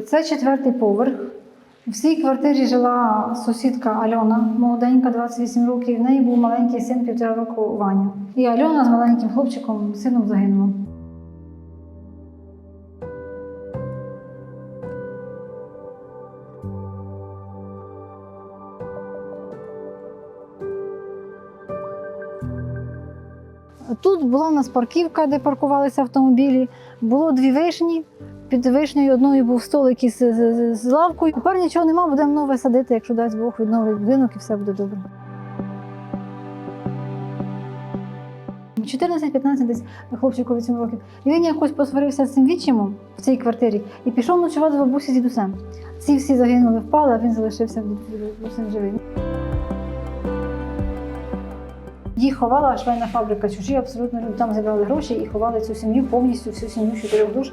Це четвертий поверх. В цій квартирі жила сусідка Альона, молоденька, 28 років. В неї був маленький син півтора року Ваня. І Альона з маленьким хлопчиком, сином загинула. Тут була в нас парківка, де паркувалися автомобілі. Було дві вишні. Під вишнею одною був столик із з, з, з лавкою. Тепер нічого нема, будемо нове садити, якщо дасть Бог відновить будинок і все буде добре. 14-15 десь хлопчику 8 років. І він якось посварився з цим відчимом в цій квартирі і пішов ночувати до бабусі з дідусем. Ці всі загинули, впали, а він залишився дідусем живий. Їх ховала швейна фабрика, чужі абсолютно люди там зібрали гроші і ховали цю сім'ю повністю, всю сім'ю чотирьох душ